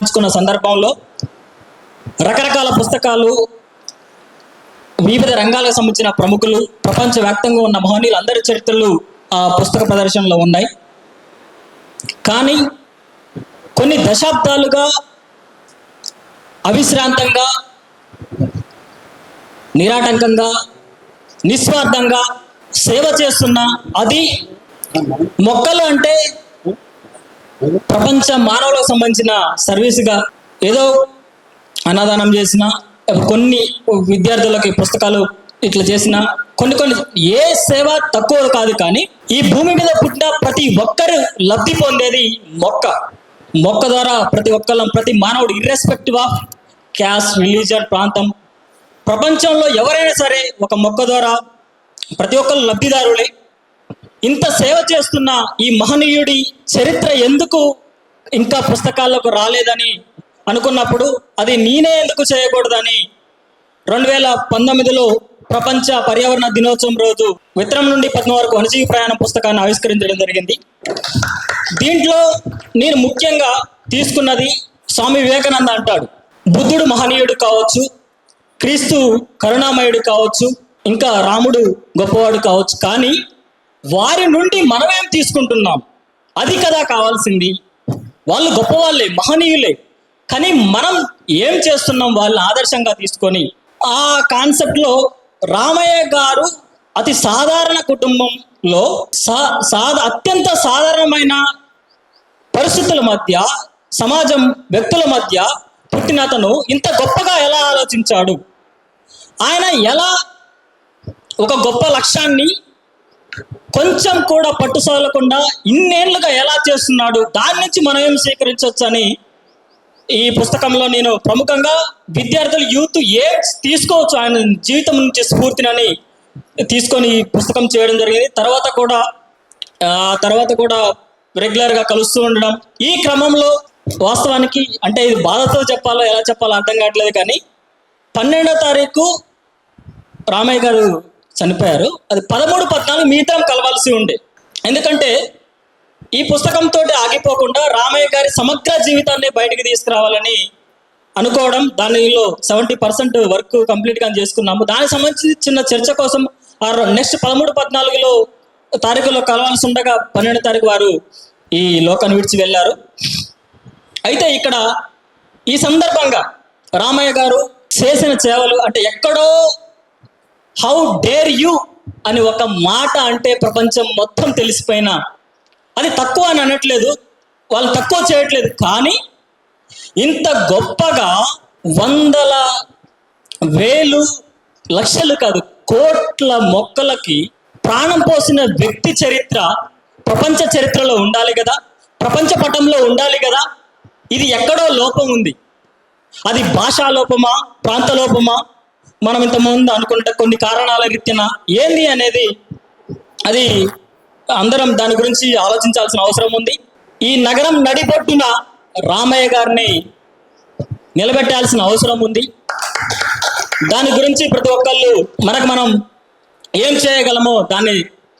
పంచుకున్న సందర్భంలో రకరకాల పుస్తకాలు వివిధ రంగాలకు సంబంధించిన ప్రముఖులు ప్రపంచవ్యాప్తంగా ఉన్న మహనీయులు అందరి చరిత్రలు ఆ పుస్తక ప్రదర్శనలో ఉన్నాయి. కానీ కొన్ని దశాబ్దాలుగా అవిశ్రాంతంగా నిరాటంకంగా నిస్వార్థంగా సేవ చేస్తున్న అది మొక్కలు అంటే ప్రపంచ మానవులకు సంబంధించిన సర్వీస్గా ఏదో అన్నదానం చేసిన కొన్ని విద్యార్థులకి పుస్తకాలు ఇట్లా చేసిన కొన్ని కొన్ని ఏ సేవ తక్కువ కాదు కానీ ఈ భూమి మీద పుట్టిన ప్రతి ఒక్కరు లబ్ధి పొందేది మొక్క. మొక్క ద్వారా ప్రతి ఒక్కళ్ళం ప్రతి మానవుడు ఇర్రెస్పెక్టివ్ ఆఫ్ క్యాస్ట్ రిలీజన్ ప్రాంతం ప్రపంచంలో ఎవరైనా సరే ఒక మొక్క ద్వారా ప్రతి ఒక్కరు లబ్ధిదారులే ఇంత సేవ చేస్తున్న ఈ మహనీయుడి చరిత్ర ఎందుకు ఇంకా పుస్తకాల్లోకి రాలేదని అనుకున్నప్పుడు అది నేనే ఎందుకు చేయకూడదని రెండు వేల పంతొమ్మిదిలో ప్రపంచ పర్యావరణ దినోత్సవం రోజు విత్రం నుండి పద్మ వరకు వనజీవి ప్రయాణం పుస్తకాన్ని ఆవిష్కరించడం జరిగింది. దీంట్లో నేను ముఖ్యంగా తీసుకున్నది స్వామి వివేకానంద అంటాడు. బుద్ధుడు మహనీయుడు కావచ్చు క్రీస్తు కరుణామయుడు కావచ్చు ఇంకా రాముడు గొప్పవాడు కావచ్చు. కానీ వారి నుండి మనమేం తీసుకుంటున్నాం? అది కదా కావాల్సింది. వాళ్ళు గొప్పవాళ్ళే మహనీయులే. కానీ మనం ఏం చేస్తున్నాం వాళ్ళని ఆదర్శంగా తీసుకొని? ఆ కాన్సెప్ట్లో రామయ్య గారు అతి సాధారణ కుటుంబంలో సా సా అత్యంత సాధారణమైన పరిస్థితుల మధ్య సమాజం వ్యక్తుల మధ్య పుట్టిన అతను ఇంత గొప్పగా ఎలా ఆలోచించాడు? ఆయన ఎలా ఒక గొప్ప లక్ష్యాన్ని కొంచెం కూడా పట్టుసోలకుండా ఇన్నేళ్ళుగా ఎలా చేస్తున్నాడు దాని నుంచి మనం ఏం స్వీకరించవచ్చు అని ఈ పుస్తకంలో నేను ప్రముఖంగా విద్యార్థులు యూత్ ఏ తీసుకోవచ్చు ఆయన జీవితం నుంచి స్ఫూర్తినని తీసుకొని ఈ పుస్తకం చేయడం జరిగింది. తర్వాత కూడా తర్వాత కూడా రెగ్యులర్గా కలుస్తూ ఉండడం. ఈ క్రమంలో వాస్తవానికి అంటే ఇది బాధతో చెప్పాలో ఎలా చెప్పాలో అర్థం కావట్లేదు కానీ పన్నెండో తారీఖు రామయ్య గారు చనిపోయారు. అది పదమూడు పద్నాలుగు మిగతా కలవాల్సి ఉండే. ఎందుకంటే ఈ పుస్తకంతో ఆగిపోకుండా రామయ్య గారి సమగ్ర జీవితాన్ని బయటికి తీసుకురావాలని అనుకోవడం దానిలో సెవెంటీ పర్సెంట్ వర్క్ కంప్లీట్గా చేసుకున్నాము. దానికి సంబంధించి చిన్న చర్చ కోసం ఆ నెక్స్ట్ పదమూడు పద్నాలుగులో తారీఖులో కలవాల్సి ఉండగా పన్నెండు తారీఖు వారు ఈ లోకాన్ని విడిచి వెళ్ళారు. అయితే ఇక్కడ ఈ సందర్భంగా రామయ్య గారు చేసిన సేవలు అంటే ఎక్కడో హౌ డేర్ యూ అని ఒక మాట అంటే ప్రపంచం మొత్తం తెలిసిపోయిన అది తక్కువ అని అనట్లేదు వాళ్ళు తక్కువ చేయట్లేదు కానీ ఇంత గొప్పగా వందల వేలు లక్షలు కాదు కోట్ల మొక్కలకి ప్రాణం పోసిన వ్యక్తి చరిత్ర ప్రపంచ చరిత్రలో ఉండాలి కదా ప్రపంచ పటంలో ఉండాలి కదా ఇది ఎక్కడో లోపం ఉంది. అది భాషా లోపమా ప్రాంత లోపమా మనం ఇంతకుముందు అనుకుంటే కొన్ని కారణాల రీత్యన ఏంది అనేది అది అందరం దాని గురించి ఆలోచించాల్సిన అవసరం ఉంది. ఈ నగరం నడిబొట్టున రామయ్య గారిని నిలబెట్టాల్సిన అవసరం ఉంది. దాని గురించి ప్రతి ఒక్కళ్ళు మనకు మనం ఏం చేయగలమో దాన్ని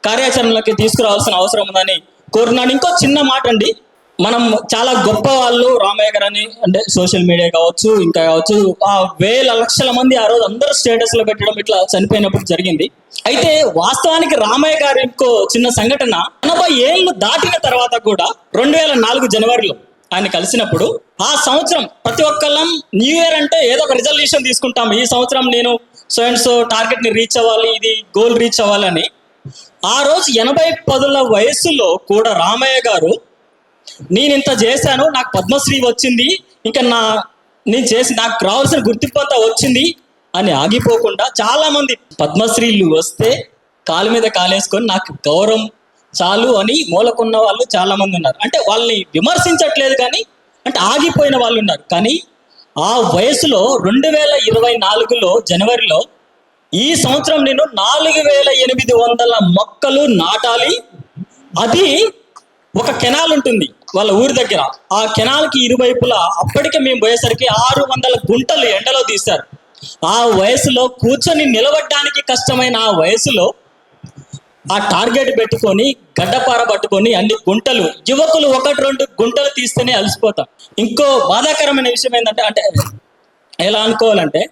కార్యాచరణలోకి తీసుకురావాల్సిన అవసరం ఉందని కోరుతున్నాను. ఇంకో చిన్న మాట అండి మనం చాలా గొప్ప వాళ్ళు రామయ్య గారు అని అంటే సోషల్ మీడియా కావచ్చు ఇంకా కావచ్చు ఆ వేల లక్షల మంది ఆ రోజు అందరూ స్టేటస్లో పెట్టడం ఇట్లా చనిపోయినప్పుడు జరిగింది. అయితే వాస్తవానికి రామయ్య గారి ఇంకో చిన్న సంఘటన ఎనభై ఏళ్ళు దాటిన తర్వాత కూడా రెండు వేల నాలుగు జనవరిలో ఆయన కలిసినప్పుడు ఆ సంవత్సరం ప్రతి ఒక్కళ్ళం న్యూ ఇయర్ అంటే ఏదో ఒక రిజల్యూషన్ తీసుకుంటాం. ఈ సంవత్సరం నేను సో అండ్ సో టార్గెట్ని రీచ్ అవ్వాలి ఇది గోల్ రీచ్ అవ్వాలని. ఆ రోజు ఎనభై పదుల వయసులో కూడా రామయ్య గారు నేను ఇంత చేశాను నాకు పద్మశ్రీ వచ్చింది ఇంకా నా నేను చేసి నాకు రావాల్సిన గుర్తింపు అంతా వచ్చింది అని ఆగిపోకుండా చాలా మంది పద్మశ్రీలు వస్తే కాలు మీద కాలేసుకొని నాకు గౌరవం చాలు అని మూలకున్న వాళ్ళు చాలా మంది ఉన్నారు. అంటే వాళ్ళని విమర్శించట్లేదు కానీ అంటే ఆగిపోయిన వాళ్ళు ఉన్నారు. కానీ ఆ వయసులో రెండు వేల ఇరవై నాలుగులో జనవరిలో ఈ సంవత్సరం నేను నాలుగు వేల ఎనిమిది వందల మొక్కలు నాటాలి. అది ఒక కెనాల్ ఉంటుంది. వాళ్ళ ఊరి దగ్గర. ఆ కెనాల్కి ఇరువైపులా అప్పటికే మేము పోయేసరికి ఆరు వందల గుంటలు ఎండలో తీశారు. ఆ వయసులో కూర్చొని నిలబడడానికి కష్టమైన ఆ వయసులో ఆ టార్గెట్ పెట్టుకొని గడ్డపార పట్టుకొని అన్ని గుంటలు యువకులు ఒకటి రెండు గుంటలు తీస్తేనే అలసిపోతాం. ఇంకో బాధాకరమైన విషయం ఏంటంటే అంటే ఎలా అనుకోవాలంటే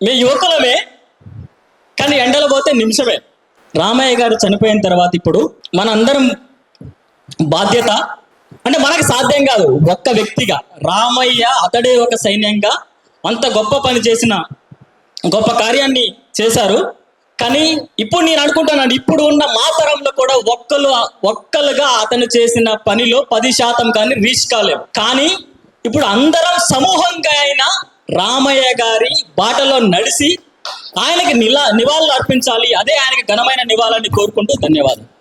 మీ యువకులమే కానీ ఎండలు పోతే నిమిషమే. రామయ్య గారు చనిపోయిన తర్వాత ఇప్పుడు మనందరం బాధ్యత అంటే మనకు సాధ్యం కాదు. ఒక్క వ్యక్తిగా. రామయ్య అతడే ఒక సైన్యంగా అంత గొప్ప పని చేసిన గొప్ప కార్యాన్ని చేశారు. కానీ ఇప్పుడు నేను అనుకుంటున్నాను ఇప్పుడు ఉన్న మా తరంలో కూడా ఒక్కరు ఒక్కలుగా అతను చేసిన పనిలో పది శాతం కానీ రీచ్ కాలేము కానీ ఇప్పుడు అందరం సమూహంగా అయినా రామయ్య గారి బాటలో నడిచి ఆయనకి నిలా నివాళులు అర్పించాలి. అదే ఆయనకి ఘనమైన నివాళులని కోరుకుంటూ ధన్యవాదాలు.